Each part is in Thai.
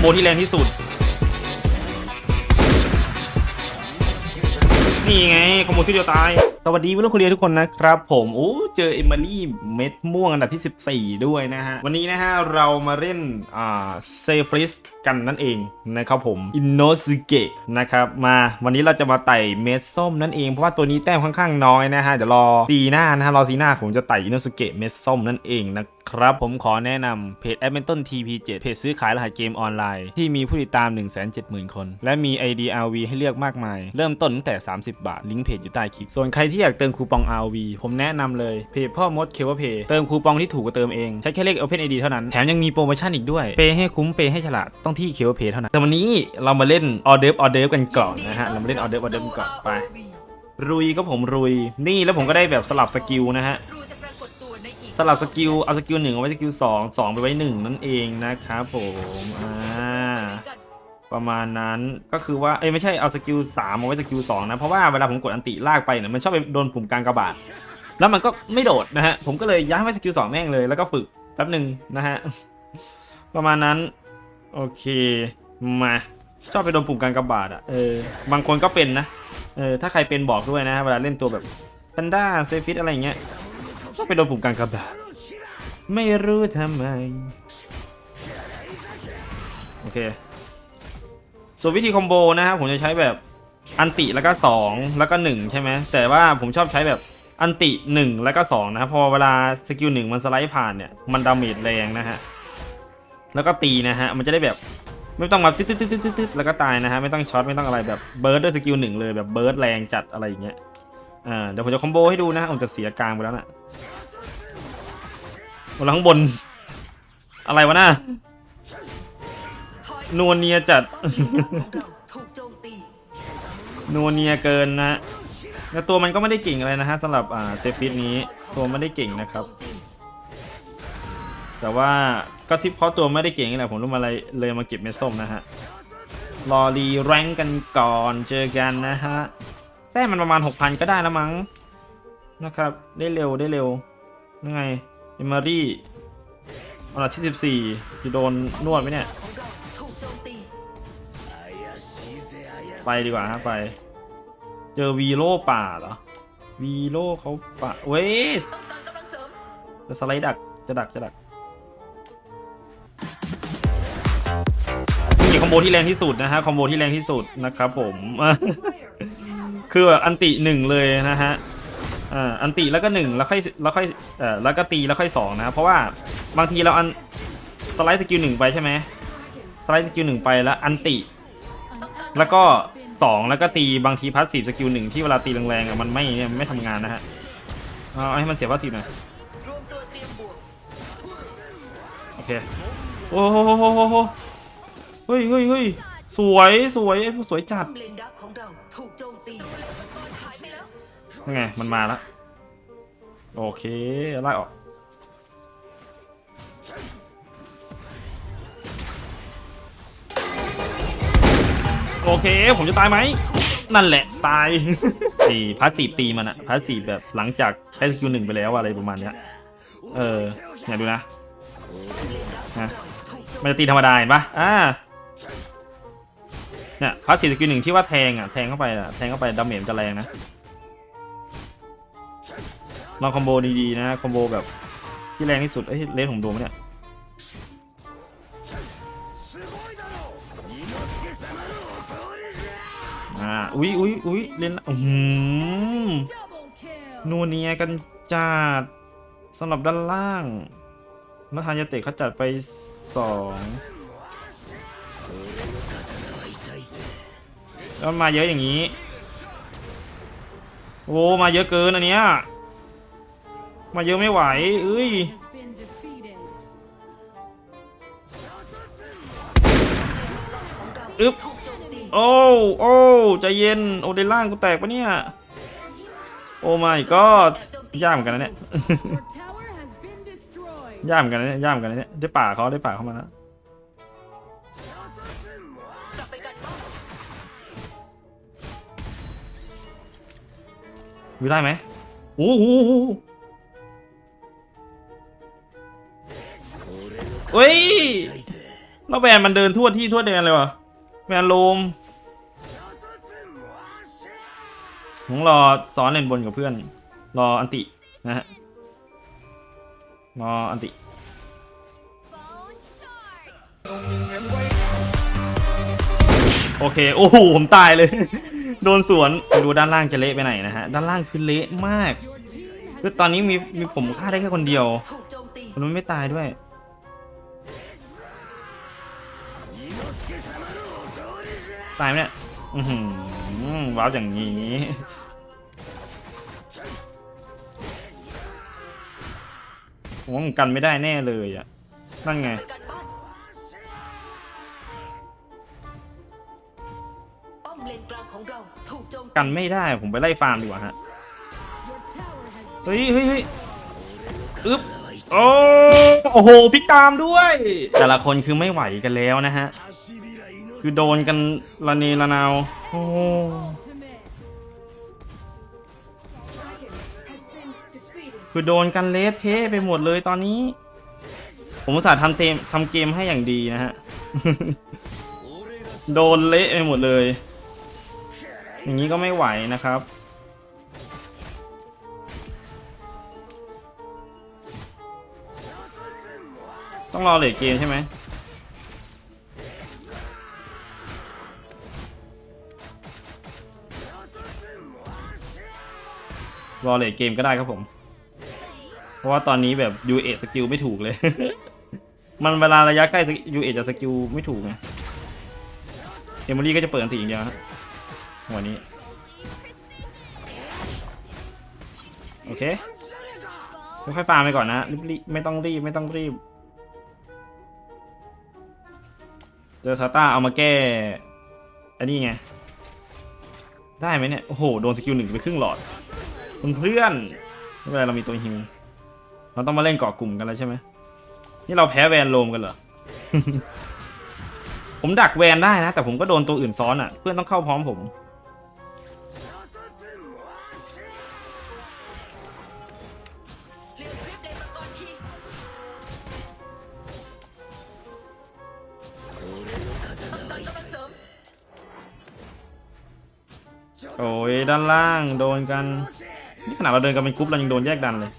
โบที่แรงที่สุด นี่ไงคอมโบที่เดียวตาย สวัสดีเพื่อนๆคนเรียนทุกคนนะครับ ผมอู้ เจอเอมิลี่เม็ดม่วงอันดับที่ 14 ด้วยนะฮะ วันนี้นะฮะ เรามาเล่นอ่าเซฟริสกันนั่นเองนะครับผมอินโนสึเกะนะครับมาวันนี้เราจะมาไต่เม็ดส้มนั่นเอง เพราะว่าตัวนี้แต้มค่อนข้างน้อยนะฮะเดี๋ยวรอซีหน้านะฮะรอซีหน้าผมจะไต่อินโนสึเกะเม็ดส้มนั่นเองนะครับผมขอแนะนำเพจ a d m i n t o n TP7 เพจซื้อขายรหัสเกมออนไลน์ ที่มีผู้ติดตาม 170,000 คน และมี ID RV ให้เลือกมากมาย เริ่มต้นตั้งแต่ 30 บาท ลิงก์เพจอยู่ใต้คลิปส่วนใครที่อยากเติมคูปอง RV ผมแนะนำเลยเพจพ่อมดเคเวเพย์เติมคูปองที่ถูกกว่าเติมเอง ใช้แค่เลข Open ID เท่านั้น แถมยังมีโปรโมชั่นอีกด้วย เปย์ให้คุ้มเปย์ให้ฉลาดต้องที่เคเวเพย์เท่านั้น แต่วันนี้เรามาเล่นออเดิร์ฟออเดิร์ฟกันก่อนนะฮะ เรามาเล่นออเดิร์ฟออเดิร์ฟกันก่อนไปรุยก็ผมรุยนี่แล้วผมก็ได้แบบสลับสกิลนะฮะสลับสกิลเอาสกิลหนึ่งเอาไว้สกิลสองสองไปไว้หนึ่งนั่นเองนะครับผมอ่าประมาณนั้นก็คือว่าเอ้ยไม่ใช่เอาสกิลสามเอาไว้สกิลสองนะ เพราะว่าเวลาผมกดอันติลากไปเนี่ยมันชอบไปโดนปุ่มกลางกระบาด แล้วมันก็ไม่โดดนะฮะ ผมก็เลยย้ายไว้สกิลสองแม่งเลย แล้วก็ฝึกแป๊บหนึ่งนะฮะ ประมาณนั้น โอเค มา ชอบไปโดนปุ่มกางกระบาดอะ เออ บางคนก็เป็นนะ เออ ถ้าใครเป็นบอกด้วยนะ เวลาเล่นตัวแบบแพนด้าเซฟิตอะไรเงี้ย ชอบไปโดนปุ่มกางกระบาด ไม่รู้ทำไม โอเค ส่วนวิธีคอมโบนะครับผมจะใช้แบบอันติแล้วก็ 2 แล้วก็ 1 ใช่ไหม แต่ว่าผมชอบใช้แบบ อันติ 1 แล้วก็2นะครับพอเวลาสกิลหนึ่งมันสไลด์ผ่านเนี่ยมันดาเมจแรงนะฮะแล้วก็ตีนะฮะมันจะได้แบบไม่ต้องมาตึ๊ดตึ๊ดตึ๊ดตึ๊ดแล้วก็ตายนะฮะไม่ต้องช็อตไม่ต้องอะไรแบบเบิร์ดด้วยสกิลหนึ่งเลยแบบเบิร์ดแรงจัดอะไรอย่างเงี้ยอ่าเดี๋ยวผมจะคอมโบให้ดูนะฮะผมจะเสียกลางไปแล้วน่ะบนข้างบน อะไรวะน่ะนวเนียจัดโนัวเนียเกินนะฮะ แล้วตัวมันก็ไม่ได้เก่งอะไรนะฮะสำหรับอ่าเซฟิตนี้ตัวไม่ได้เก่งนะครับ แต่ว่าก็ที่เพราะตัวไม่ได้เก่งนี่แหละผมรู้มาเลยเลยมาเก็บเม็ดส้มนะฮะรอรีแรงกันก่อนเจอกันนะฮะแต้มมันประมาณ 6,000 ก็ได้แล้วมั้งนะครับ ได้เร็วได้เร็วยังไงเอม a รี่อันดับที่ 14จะโดนนวดไหมเนี่ย ไปดีกว่าฮะไป เจอวีโร่ป่าเหรอ วีโร่เขาป่าเว้ยจะสไลด์ดัก จะดัก จะดักนี่คอมโบที่แรงที่สุดนะฮะ คอมโบที่แรงที่สุดนะครับผม คือแบบอันติหนึ่งเลยนะฮะ อ่า อันติแล้วก็หนึ่งแล้วค่อย แล้วค่อย เอ่อ แล้วก็ตีแล้วค่อยสองนะ เพราะว่าบางทีเราอันสไลด์สกิลหนึ่งไปใช่ไหมสไลด์สกิลหนึ่งไปแล้วอันติ แล้วก็ สองแล้วก็ตีบางทีพาสซีฟสกิลหนึ่งที่เวลาตีแรงๆอะมันไม่ไม่ทำงานนะฮะเอาให้มันเสียพาสซีฟหน่อยโอเคโอ้โหโหโหเฮ้ยเฮ้ยเฮ้ยสวยสวยไอ้ผู้สวยจัดไปแล้วยังไงมันมาแล้วโอเคไล่ออก โอเค ผมจะตายไหม นั่นแหละตายตีพาสซีฟตีมันอะพาสซีฟแบบหลังจากใช้สกิลหนึ่งไปแล้วอะไรประมาณเนี้ย เออเนี่ยดูนะนะมันจะตีธรรมดาเห็นปะอ่าเนี่ยพาสซีฟสกิลหนึ่งที่ว่าแทงอะแทงเข้าไปอะแทงเข้าไปดาเมจจะแรงนะลองคอมโบดีๆนะคอมโบแบบที่แรงที่สุดเอ้ยเลนผมโดนไหมเนี่ย อ่าอุ๊ยอุ๊ยอุ๊ยเลนอือหือนัวเนียกันจัดสำหรับด้านล่างนัทานยาเตะเขาจัดไปสองแล้วมาเยอะอย่างนี้ โอ้มาเยอะเกินอันเนี้ย มาเยอะไม่ไหวเอ้ยอึ๊บ โจมตีโอ้โอ้ใจเย็น โอเดนล่างกูแตกปะเนี่ย โอ้ไม่ก็ย่ามอนกันนะเนี่ย ย่ามอนกันนะเนี่ยย่ามอนกันนะเนี่ย ได้ป่าเขาได้ป่าเข้ามาแล้วกลับไปกันบ้านวิได้ไหมโอ้โหเฮ้ย แล้วแวนมันเดินทั่วที่ทั่วแดนเลยวะแวนโลม ผมรอซ้อนเล่นบนกับเพื่อน รออันตินะฮะ รออันติโอเค โอ้โห ผมตายเลย โดนสวนดูด้านล่างจะเละไปไหนนะฮะ ด้านล่างคือเละมาก คือตอนนี้มีมีผมฆ่าได้แค่คนเดียว คนนั้นไม่ตายด้วย ตายไหมเนี่ย อือหือว้าวอย่างนี้ ผมว่ามันกันไม่ได้แน่เลยอะ นั่นไงไปกันบ้านป้อมเลนกลางของเราถูกโจมกันไม่ได้ผมไปไล่ฟาร์มดีกว่าฮะ เฮ้ยเฮ้ยเฮ้ยอึ๊บโอ้โอ้โหพิกตามด้วย แต่ละคนคือไม่ไหวกันแล้วนะฮะ คือโดนกันระเนระนาวโอ้ คือโดนกันเละเทะไปหมดเลยตอนนี้ ผมอุตส่าห์ทำเกมทำเกมให้อย่างดีนะฮะ โดนเละไปหมดเลย อย่างนี้ก็ไม่ไหวนะครับ ต้องรอเลทเกมใช่ไหมรอเลทเกมก็ได้ครับผม เพราะว่าตอนนี้แบบยูเอสกิลไม่ถูกเลย มันเวลาระยะใกล้ยูเอจะสกิลไม่ถูกไงเอมิลี่ก็จะเปิดอันติอย่างเดียวฮะวันนี้ โอเคค่อยๆฟาร์มไปก่อนนะรีบๆไม่ต้องรีบไม่ต้องรีบ เจอซาต้าเอามาแก้อันนี้ไง ได้ไหมเนี่ย โอ้โห โดนสกิลหนึ่งไปครึ่งหลอดคุณเพื่อนไม่เป็นไรเรามีตัวฮิว เราต้องมาเล่นเกาะกลุ่มกันแล้วใช่ไหมนี่เราแพ้แวนโลมกันเหรอ ผมดักแวนได้นะ แต่ผมก็โดนตัวอื่นซ้อนอะ เพื่อนต้องเข้าพร้อมผมเรียกคลิปในตะกอนทีกำลังเสริมโอ้ยด้านล่างโดนกัน นี่ขนาดเราเดินกันเป็นกรุ๊ปเรายังโดนแยกดันเลย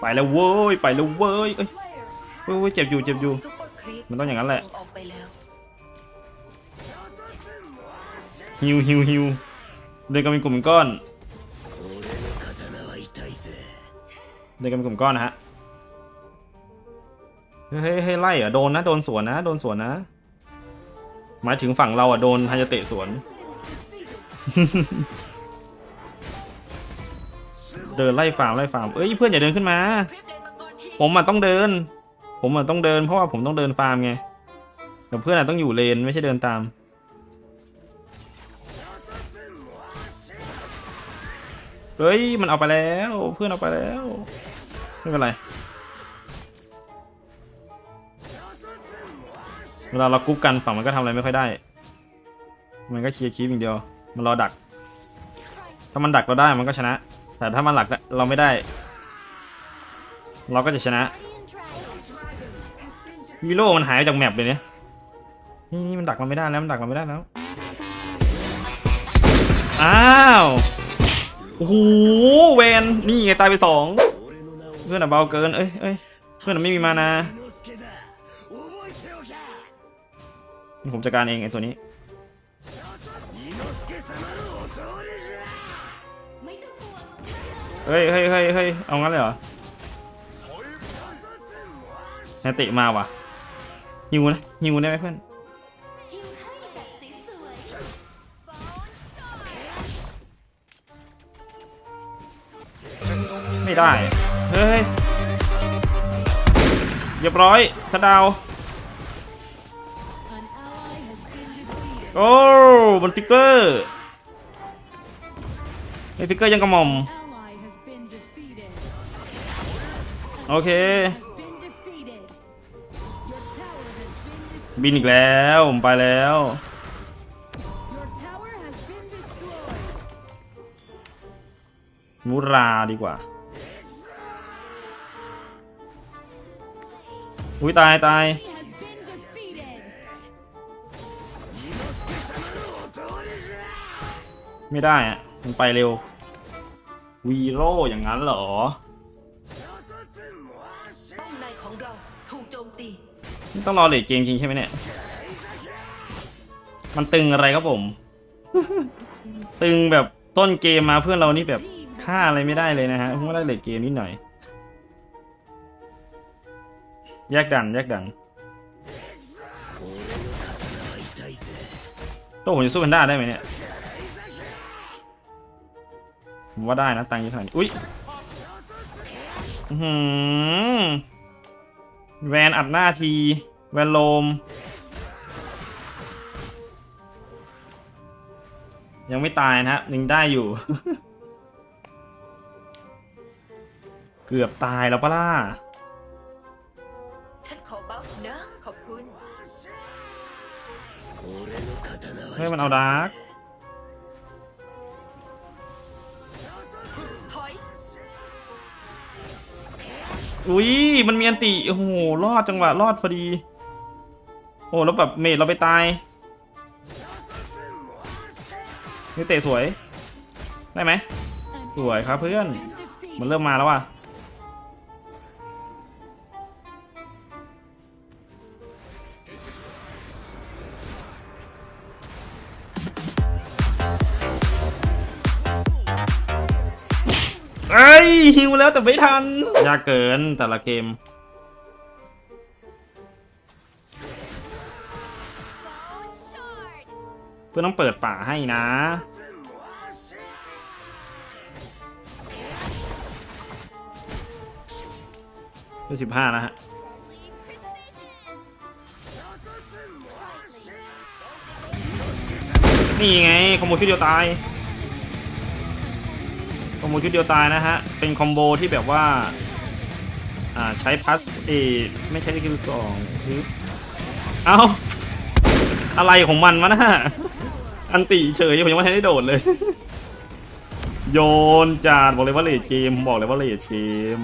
ไปแล้วเว้ยไปแล้วเว้ยเอ้ยเว้ยเจ็บอยู่เจ็บอยู่ มันต้องอย่างนั้นแหละฮิวฮิวฮิวเดินกันเป็นกลุ่มก้อนเดินกันเป็นกลุ่มก้อนนะฮะเฮ้ยเฮ้ยไล่อะโดนนะโดนสวนนะโดนสวนนะหมายถึงฝั่งเราอะโดนฮายาเตะสวน เดินไล่ฟาร์มไล่ฟาร์มเอ้ยเพื่อนอย่าเดินขึ้นมา ผมอะต้องเดิน ผมอะต้องเดินเพราะว่าผมต้องเดินฟาร์มไงแต่เพื่อนอะต้องอยู่เลนไม่ใช่เดินตามเฮ้ยมันเอาไปแล้วเพื่อนเอาไปแล้วไม่เป็นไรเวลาเรากุ๊กกันฝั่งมันก็ทำอะไรไม่ค่อยได้ มันก็เคลียร์คีปอย่างเดียว มันรอดัก ถ้ามันดักเราได้มันก็ชนะ แต่ถ้ามันหลักเราไม่ได้ เราก็จะชนะวิโลมันหายจากแมปเลยเนี่ยนี่นี่มันดักเราไม่ได้แล้วมันดักเราไม่ได้แล้ว อ้าวโอ้โหเวนนี่ไงตายไปสองเพื่อนอะเบาเกินเอ้ยเอ้ยเพื่อนอะไม่มีมานาผมจัดการเองไอ้ตัวนี้ เฮ้ยเฮ้ยเฮ้ยเฮ้ยเอางั้นเลยเหรอแนติมาว่ะฮิวนะฮิวได้ไหมเพื่อนไม่ได้ เฮ้ยเรียบร้อยทดดาวโอ้บนฟิเกอร์ไอ้ฟิเกอร์ยังกระหม่อม โอเค บินอีกแล้วผมไปแล้ว มูราดีกว่า อุ้ยตายตายไม่ได้อะมันไปเร็ว วีโร่อย่างนั้นเหรอ ต้องรอเลทเกมจริงใช่ไหมเนี่ย มันตึงอะไรครับผม ตึงแบบต้นเกมมาเพื่อนเรานี่แบบฆ่าอะไรไม่ได้เลยนะฮะเพิ่งได้เลทเกมนิดหน่อยแยกดันแยกดันตัวผมจะสู้แพนด้าได้ไหมเนี่ยผมว่าได้นะตังค์ยอะขนาดนี้อุ้ยอื้อหือ แวนอัดหน้าที แวนโลม ยังไม่ตายนะฮะยังได้อยู่ เกือบตายแล้วปะล่ะฉันขอบัฟนะขอบคุณ เฮ้ยมันเอาดาร์ก อุ้ยมันมีอันติโอ้โหรอดจังหวะรอดพอดี โอ้แล้วแบบเมดเราไปตายนี่เตะสวย ได้ไหมสวยครับเพื่อน มันเริ่มมาแล้วว่ะ ฮิวแล้วแต่ไม่ทัน ยากเกินแต่ละเกม เพื่อนต้องเปิดป่าให้นะเป็นสิบห้านะฮะนี่ไงคอมโบชุดเดียวตายคอมโบชุดเดียวตายนะฮะ เป็นคอมโบที่แบบว่า อ่าใช้พัสเอไม่ใช้สกิลสองคือเอาอะไรของมันวะนะอันติเฉยผมยังไม่ทันได้โดดเลย โยนจานบอกเลยว่าเลดเกมผมบอกเลยว่าเลดเกม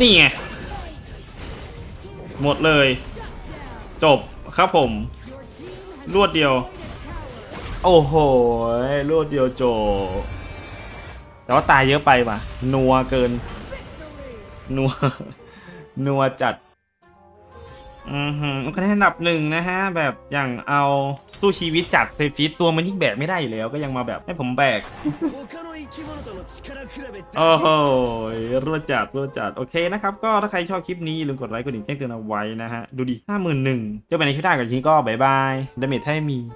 นี่ไง หมดเลย จบครับผม รวดเดียว โอ้โหรวดเดียวโจ แต่ว่าตายเยอะไปป่ะ นัวเกิน นัว นัวจัด อือหืคะแนนอันดับหนึ่งนะฮะ แบบอย่างเอาตู้ชีวิตจัดเซฟฟีตัวมันยิ่งแบกไม่ได้อยู่แล้ว ก็ยังมาแบบให้ผมแบก โอ้โหรวดจัดรวดจัด โอเคนะครับ ก็ถ้าใครชอบคลิปนี้อย่าลืมกดไลค์ กดติดแจ้งเตือนเอาไว้นะฮะ ดูดิห้าหมื่นหนึ่งเจะไปในช่วยได้กันทีก็บายบายดาเมจให้มี